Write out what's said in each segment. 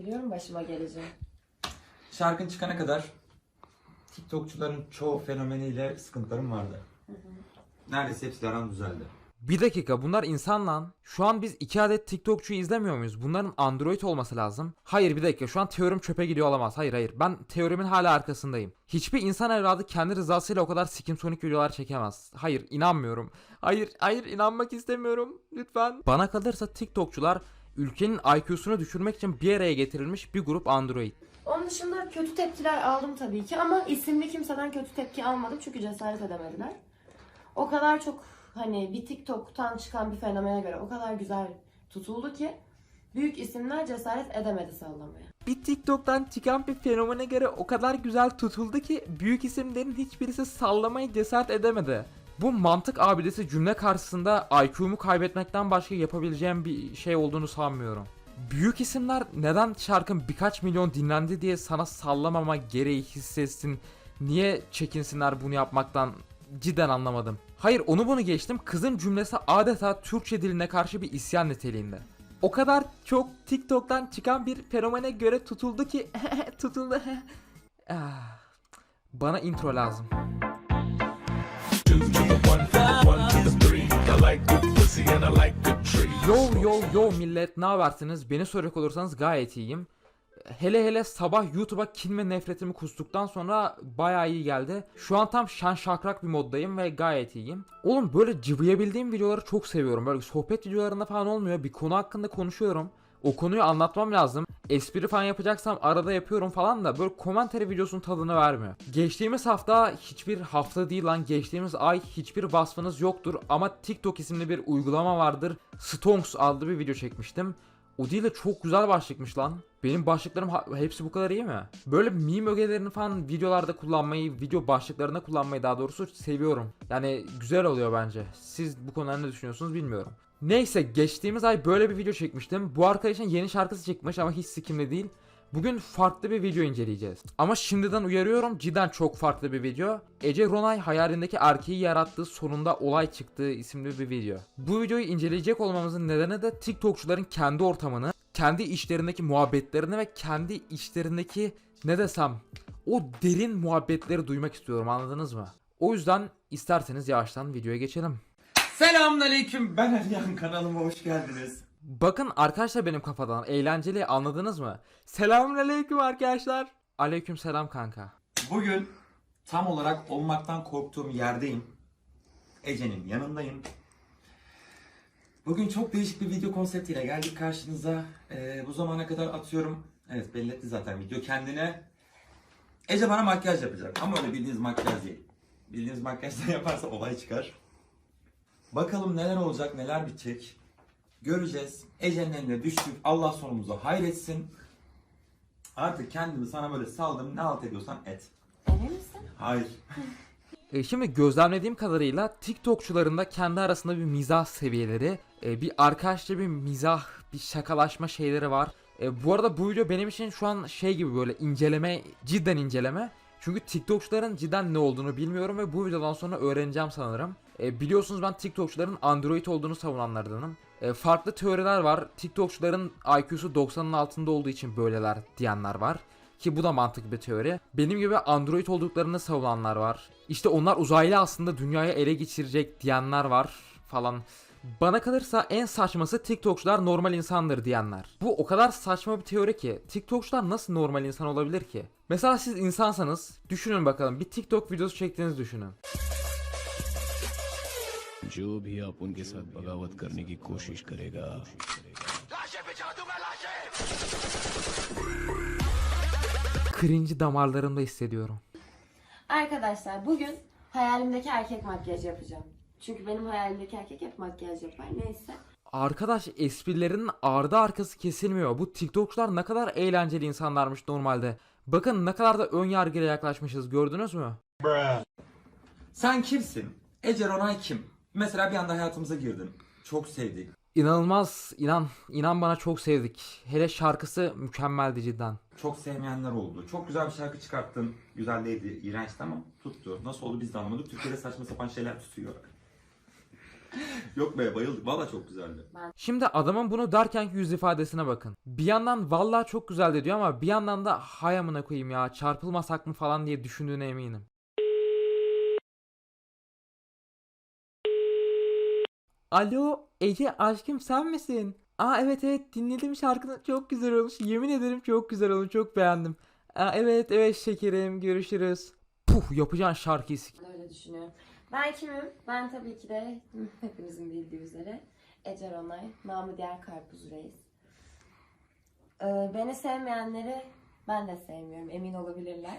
Biliyorum başıma geleceği. Şarkın çıkana kadar TikTokçuların çoğu fenomeniyle sıkıntılarım vardı. Neredeyse hepsi aram düzeldi. Bir dakika bunlar insan lan. Şu an biz iki adet TikTokçuyu izlemiyor muyuz? Bunların Android olması lazım. Hayır bir dakika şu an teorim çöpe gidiyor olamaz. Hayır hayır ben teorimin hala arkasındayım. Hiçbir insan evladı kendi rızasıyla o kadar sikim sonik videolar çekemez. Hayır inanmıyorum. Hayır hayır inanmak istemiyorum. Lütfen. Bana kalırsa TikTokçular ülkenin IQ'sunu düşürmek için bir araya getirilmiş bir grup Android. Onun dışında kötü tepkiler aldım tabii ki ama isimli kimseden kötü tepki almadım çünkü cesaret edemediler. O kadar çok hani bir TikTok'tan çıkan bir fenomene göre o kadar güzel tutuldu ki büyük isimler cesaret edemedi sallamaya. Bir TikTok'tan çıkan bir fenomene göre o kadar güzel tutuldu ki büyük isimlerin hiçbirisi sallamayı cesaret edemedi. Bu mantık abidesi cümle karşısında IQ'mu kaybetmekten başka yapabileceğim bir şey olduğunu sanmıyorum. Büyük isimler neden şarkın birkaç milyon dinlendi diye sana sallamama gereği hissetsin, niye çekinsinler bunu yapmaktan cidden anlamadım. Hayır onu bunu geçtim kızın cümlesi adeta Türkçe diline karşı bir isyan niteliğinde. O kadar çok TikTok'tan çıkan bir fenomene göre tutuldu ki tutuldu. Ah, Bana intro lazım. Yo yo yo millet ne habersiniz? Beni soracak olursanız gayet iyiyim. Hele hele sabah YouTube'a kin ve nefretimi kustuktan sonra bayağı iyi geldi. Şu an tam şan şakrak bir moddayım ve gayet iyiyim. Oğlum böyle cıvıyabildiğim videoları çok seviyorum. Böyle sohbet videolarında falan olmuyor. Bir konu hakkında konuşuyorum. O konuyu anlatmam lazım. Espri falan yapacaksam arada yapıyorum falan da böyle komentary videosunun tadını vermiyor. Geçtiğimiz hafta hiçbir hafta değil lan geçtiğimiz ay hiçbir vasfınız yoktur ama TikTok isimli bir uygulama vardır. Stonks adlı bir video çekmiştim. O değil de çok güzel başlıkmış lan. Benim başlıklarım hepsi bu kadar iyi mi? Böyle meme ögelerini falan videolarda kullanmayı, video başlıklarında kullanmayı daha doğrusu seviyorum. Yani güzel oluyor bence. Siz bu konuda ne düşünüyorsunuz bilmiyorum. Neyse geçtiğimiz ay böyle bir video çekmiştim. Bu arkadaşın yeni şarkısı çıkmış ama hiç sikimli değil. Bugün farklı bir video inceleyeceğiz. Ama şimdiden uyarıyorum cidden çok farklı bir video. Ece Ronay hayalindeki erkeği yarattığı sonunda olay çıktığı isimli bir video. Bu videoyu inceleyecek olmamızın nedeni de TikTokçuların kendi ortamını, kendi işlerindeki muhabbetlerini ve kendi işlerindeki ne desem o derin muhabbetleri duymak istiyorum anladınız mı? O yüzden isterseniz yavaştan videoya geçelim. Selamünaleyküm ben Eryan kanalıma hoş geldiniz. Bakın arkadaşlar benim kafadan eğlenceli anladınız mı? Selamünaleyküm arkadaşlar. Aleyküm selam kanka. Bugün tam olarak olmaktan korktuğum yerdeyim. Ece'nin yanındayım. Bugün çok değişik bir video konseptiyle geldik karşınıza. Ee, bu zamana kadar atıyorum. Evet belli etti zaten video kendine. Ece bana makyaj yapacak ama öyle bildiğiniz makyaj değil. Bildiğiniz makyajdan yaparsa olay çıkar. Bakalım neler olacak neler bitecek. Göreceğiz. Ece'nin eline düştük. Allah sonumuzu hayretsin. Artık kendimi sana böyle saldım. Ne halt ediyorsan et. Emin misin? Hayır. E, şimdi gözlemlediğim kadarıyla TikTokçuların da kendi arasında bir mizah seviyeleri, e, bir arkadaşça bir mizah, bir şakalaşma şeyleri var. E, bu arada bu video benim için şu an şey gibi böyle inceleme, cidden inceleme. Çünkü TikTokçuların cidden ne olduğunu bilmiyorum ve bu videodan sonra öğreneceğim sanırım. E, biliyorsunuz ben TikTokçuların Android olduğunu savunanlardanım. E, farklı teoriler var. TikTokçuların IQ'su 90'ın altında olduğu için böyleler diyenler var. Ki bu da mantıklı bir teori. Benim gibi Android olduklarını savunanlar var. İşte onlar uzaylı aslında dünyayı ele geçirecek diyenler var falan. Bana kalırsa en saçması TikTokçular normal insandır diyenler. Bu o kadar saçma bir teori ki TikTokçular nasıl normal insan olabilir ki? Mesela siz insansanız düşünün bakalım bir TikTok videosu çektiğinizi düşünün. जो भी आप उनके साथ बगावत करने की कोशिश करेगा Cringe damarlarımda hissediyorum. Arkadaşlar bugün hayalimdeki erkek makyajı yapacağım. Çünkü benim hayalimdeki erkek hep makyaj yapar. Neyse. Arkadaş esprilerin ardı arkası kesilmiyor. Bu TikTokçular ne kadar eğlenceli insanlarmış normalde. Bakın ne kadar da ön yargıyla yaklaşmışız gördünüz mü? Sen kimsin? Ece Ronay kim? Mesela bir anda hayatımıza girdin. Çok sevdik. İnanılmaz inan inan bana çok sevdik. Hele şarkısı mükemmeldi cidden. Çok sevmeyenler oldu. Çok güzel bir şarkı çıkarttın. Güzel değildi, iğrençti ama tuttu. Nasıl oldu biz de anlamadık. Türkiye'de saçma sapan şeyler tutuyor. Yok be bayıldık. Valla çok güzeldi. Şimdi adamın bunu derkenki yüz ifadesine bakın. Bir yandan vallahi çok güzel diyor ama bir yandan da hay amına koyayım ya çarpılmasak mı falan diye düşündüğüne eminim. Alo Ece aşkım sen misin? Aa evet evet dinledim şarkını çok güzel olmuş. Yemin ederim çok güzel olmuş çok beğendim. Aa, evet evet şekerim görüşürüz. Puh yapacağın şarkıyı öyle düşünüyorum. Ben kimim? Ben tabii ki de hepinizin bildiği üzere Ece Ronay, namı diğer Karpuz Reis. Ee, beni sevmeyenleri ben de sevmiyorum, emin olabilirler.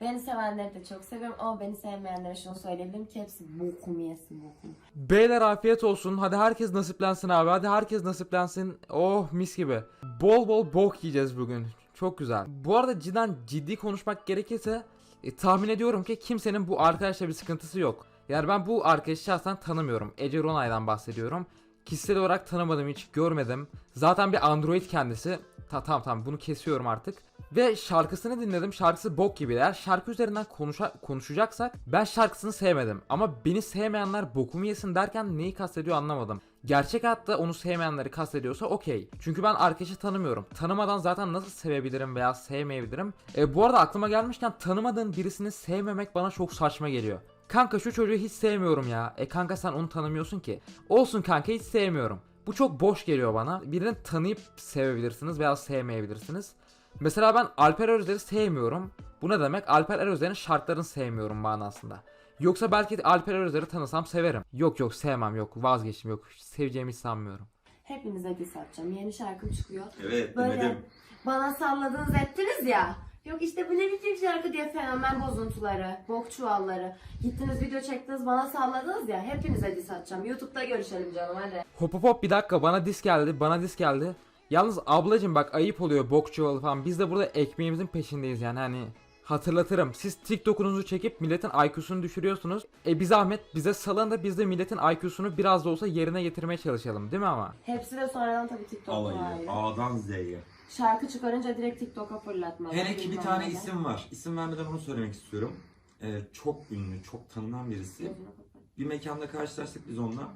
Beni sevenleri de çok seviyorum ama beni sevmeyenlere şunu söyleyebilirim ki hepsi bokum yesin bokum. Beyler afiyet olsun. Hadi herkes nasiplensin abi. Hadi herkes nasiplensin. Oh mis gibi. Bol bol bok yiyeceğiz bugün. Çok güzel. Bu arada cidden ciddi konuşmak gerekirse e, tahmin ediyorum ki kimsenin bu arkadaşla bir sıkıntısı yok. Yani ben bu arkadaşı şahsen tanımıyorum. Ece Ronay'dan bahsediyorum. Kişisel olarak tanımadım hiç görmedim. Zaten bir android kendisi. Ta tamam tamam bunu kesiyorum artık. Ve şarkısını dinledim. Şarkısı bok gibi. Eğer şarkı üzerinden konuşa konuşacaksak ben şarkısını sevmedim. Ama beni sevmeyenler bokumu yesin derken neyi kastediyor anlamadım. Gerçek hayatta onu sevmeyenleri kastediyorsa okey. Çünkü ben arkadaşı tanımıyorum. Tanımadan zaten nasıl sevebilirim veya sevmeyebilirim. E, bu arada aklıma gelmişken tanımadığın birisini sevmemek bana çok saçma geliyor. Kanka şu çocuğu hiç sevmiyorum ya. E kanka sen onu tanımıyorsun ki. Olsun kanka hiç sevmiyorum. Bu çok boş geliyor bana. Birini tanıyıp sevebilirsiniz veya sevmeyebilirsiniz. Mesela ben Alper Özer'i sevmiyorum. Bu ne demek? Alper Özer'in şarkılarını sevmiyorum manasında. Yoksa belki de Alper Özer'i tanısam severim. Yok yok sevmem yok vazgeçtim yok seveceğimi hiç sanmıyorum. Hepinize diss atacağım. Yeni şarkım çıkıyor. Evet Böyle dinledim. bana salladınız ettiniz ya. Yok işte bu ne biçim şarkı diye fenomen bozuntuları, bok çuvalları. Gittiniz video çektiniz bana salladınız ya. Hepinize diss atacağım. Youtube'da görüşelim canım hadi. Hop hop hop bir dakika bana dis geldi bana dis geldi. Yalnız ablacım bak ayıp oluyor bok çuvalı falan. Biz de burada ekmeğimizin peşindeyiz yani hani. Hatırlatırım. Siz TikTok'unuzu çekip milletin IQ'sunu düşürüyorsunuz. E bir zahmet bize salın da biz de milletin IQ'sunu biraz da olsa yerine getirmeye çalışalım değil mi ama? Hepsi de sonradan tabii TikTok'ta Alayı. A'dan Z'ye. Şarkı çıkarınca direkt TikTok'a fırlatma. Hele ki bir Bilmem tane ne. isim var. İsim vermeden onu söylemek istiyorum. Ee, çok ünlü, çok tanınan birisi. Gözünü kapat. Bir mekanda karşılaştık biz onunla.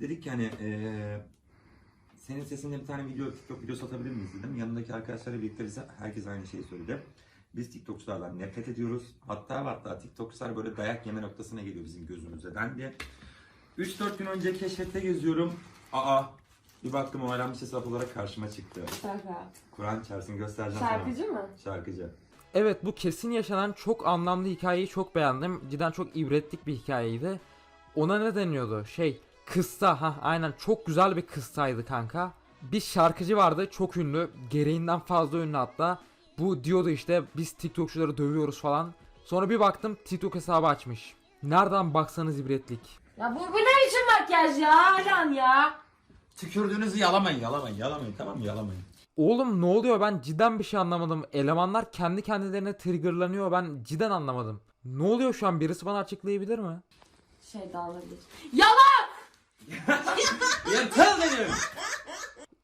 Dedik ki hani ee, senin sesinde bir tane video, TikTok videosu atabilir miyiz dedim. Yanındaki arkadaşlarla birlikte bize herkes aynı şeyi söyledi. Biz TikTokçulardan nefret ediyoruz. Hatta ve hatta TikTokçular böyle dayak yeme noktasına geliyor bizim gözümüze dendi. 3-4 gün önce keşfette geziyorum. Aa bir baktım o öğrenmiş hesap olarak karşıma çıktı. Şaka. Kur'an çarpsın göstereceğim sana. Şarkıcı mı? Şarkıcı. Evet bu kesin yaşanan çok anlamlı hikayeyi çok beğendim. Cidden çok ibretlik bir hikayeydi. Ona ne deniyordu? Şey kıssa ha aynen çok güzel bir kıssaydı kanka. Bir şarkıcı vardı çok ünlü gereğinden fazla ünlü hatta. Bu diyordu işte biz TikTokçuları dövüyoruz falan. Sonra bir baktım TikTok hesabı açmış. Nereden baksanız ibretlik. Ya bu, bu ne biçim makyaj ya Alan ya? Tükürdüğünüzü yalamayın, yalamayın, yalamayın tamam mı? Yalamayın. Oğlum ne oluyor ben cidden bir şey anlamadım. Elemanlar kendi kendilerine triggerlanıyor ben cidden anlamadım. Ne oluyor şu an birisi bana açıklayabilir mi? Şey geç. Yalan! Yeter benim!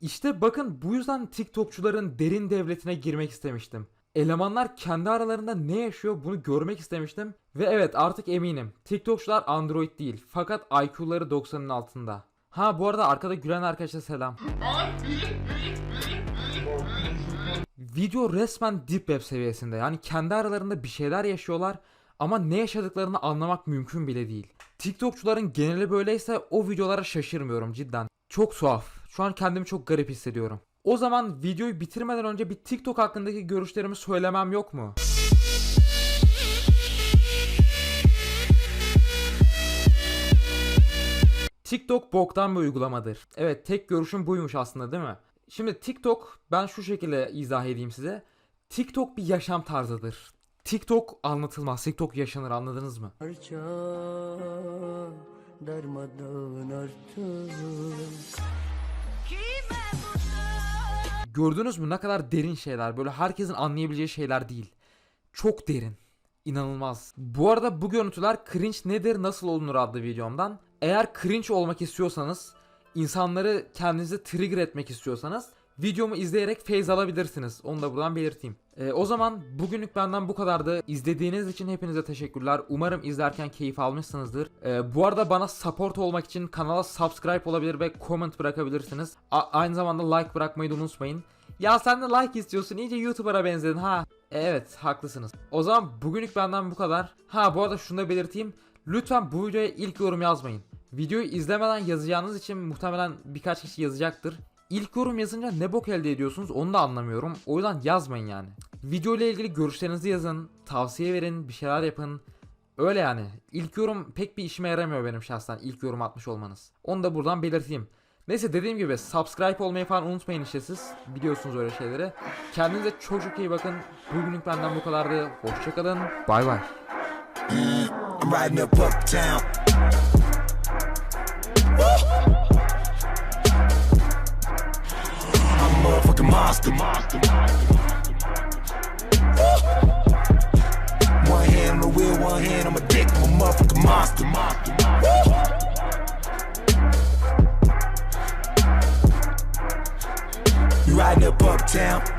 İşte bakın bu yüzden TikTokçuların derin devletine girmek istemiştim. Elemanlar kendi aralarında ne yaşıyor bunu görmek istemiştim. Ve evet artık eminim. TikTokçular Android değil fakat IQ'ları 90'ın altında. Ha bu arada arkada gülen arkadaşa selam. Video resmen deep web seviyesinde. Yani kendi aralarında bir şeyler yaşıyorlar ama ne yaşadıklarını anlamak mümkün bile değil. TikTokçuların geneli böyleyse o videolara şaşırmıyorum cidden. Çok tuhaf. Şu an kendimi çok garip hissediyorum. O zaman videoyu bitirmeden önce bir TikTok hakkındaki görüşlerimi söylemem yok mu? TikTok boktan bir uygulamadır. Evet tek görüşüm buymuş aslında değil mi? Şimdi TikTok ben şu şekilde izah edeyim size. TikTok bir yaşam tarzıdır. TikTok anlatılmaz. TikTok yaşanır anladınız mı? Parça darmadağın artık Gördünüz mü ne kadar derin şeyler. Böyle herkesin anlayabileceği şeyler değil. Çok derin. İnanılmaz. Bu arada bu görüntüler cringe nedir nasıl olunur adlı videomdan. Eğer cringe olmak istiyorsanız, insanları kendinizi trigger etmek istiyorsanız videomu izleyerek feyz alabilirsiniz. Onu da buradan belirteyim. Ee, o zaman bugünlük benden bu kadardı. İzlediğiniz için hepinize teşekkürler. Umarım izlerken keyif almışsınızdır. Ee, bu arada bana support olmak için kanala subscribe olabilir ve comment bırakabilirsiniz. A- aynı zamanda like bırakmayı da unutmayın. Ya sen de like istiyorsun iyice YouTuber'a benzedin ha. Evet haklısınız. O zaman bugünlük benden bu kadar. Ha bu arada şunu da belirteyim. Lütfen bu videoya ilk yorum yazmayın. Videoyu izlemeden yazacağınız için muhtemelen birkaç kişi yazacaktır. İlk yorum yazınca ne bok elde ediyorsunuz onu da anlamıyorum. O yüzden yazmayın yani. Video ile ilgili görüşlerinizi yazın, tavsiye verin, bir şeyler yapın. Öyle yani. İlk yorum pek bir işime yaramıyor benim şahsen ilk yorum atmış olmanız. Onu da buradan belirteyim. Neyse dediğim gibi subscribe olmayı falan unutmayın işte siz. Biliyorsunuz öyle şeyleri. Kendinize çok çok iyi bakın. Bugünlük benden bu kadardı. Hoşçakalın. Bay bay. I'm riding up uptown. I'm a motherfucking monster. One hand on the wheel, one hand on my dick. I'm a motherfucking monster. You riding up uptown.